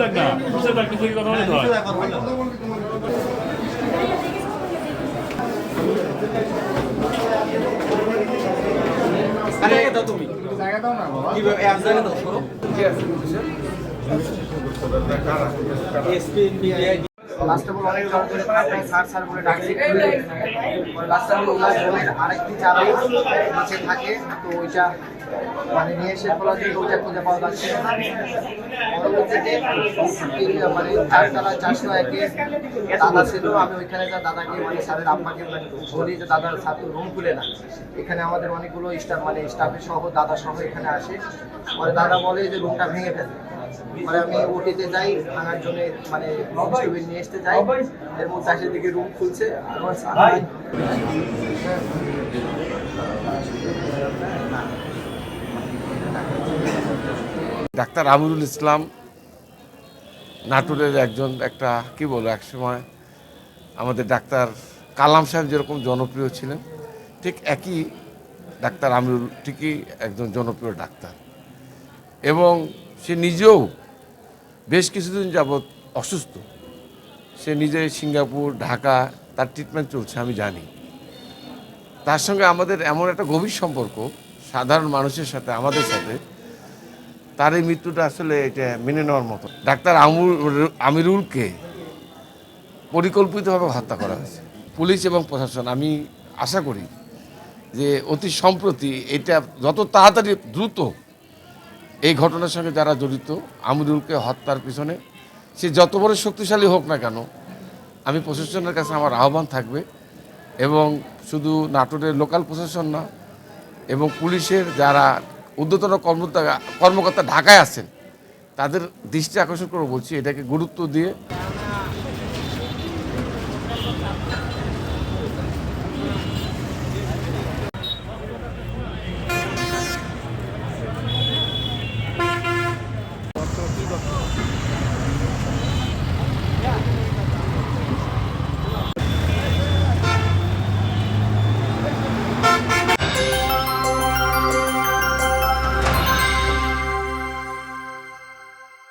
দেখ না বুঝতে থাক কিছু কথা বলে ধর লাস্টে বলে অনেক জন করে আপনার স্যার লাস্টে বলে আরেকটি চাবি নিচে থাকে তো ওইটা মানে নিয়ে এসে বলা যে ওইটা খুঁজে পাওয়া যাচ্ছে পরবর্তীতে মানে চারতলা চারশো একে দাদা ছিল, আমি ওইখানে যা দাদাকে মানে স্যারের আব্বাকে বলি যে দাদার তো রুম খুলে না এখানে আমাদের অনেকগুলো স্টাফ মানে স্টাফের সহ দাদা সহ এখানে আসে। পরে দাদা বলে যে, রুমটা ভেঙে ফেলে। মানে আমি ওটিতে যাই, ভাঙার জন্য মানে টেবিল নিয়ে আসতে যাই। এর মধ্যে দিকে রুম খুলছে। আমার ডাক্তার আমিরুল ইসলাম নাটোরের একজন একটা, কি বলব একসময় আমাদের ডাক্তার কালাম সাহেব যেরকম জনপ্রিয় ছিলেন, ঠিক একই ডাক্তার আমিরুল, ঠিকই একজন জনপ্রিয় ডাক্তার। এবং সে নিজেও বেশ কিছুদিন যাবৎ অসুস্থ। সে নিজে সিঙ্গাপুর, ঢাকা, তার ট্রিটমেন্ট চলছে, আমি জানি। তার সঙ্গে আমাদের এমন একটা গভীর সম্পর্ক, সাধারণ মানুষের সাথে, আমাদের সাথে তার এই মৃত্যুটা আসলে এটা মেনে নেওয়ার মতো। ডাক্তার আমিরুলকে পরিকল্পিতভাবে হত্যা করা হয়েছে। পুলিশ এবং প্রশাসন। আমি আশা করি যে অতি সম্প্রতি এটা যত তাড়াতাড়ি দ্রুত এই ঘটনার সঙ্গে যারা জড়িত, আমিরুলকে হত্যার পিছনে, সে যত বড় শক্তিশালী হোক না কেন, আমি প্রশাসনের কাছে আমার আহ্বান থাকবে এবং শুধু নাটোরের লোকাল প্রশাসন না, এবং পুলিশের যারা ঊর্ধ্বতন কর্মকর্তা ঢাকায় আছেন। তাদের দৃষ্টি আকর্ষণ করে বলছি এটাকে গুরুত্ব দিয়ে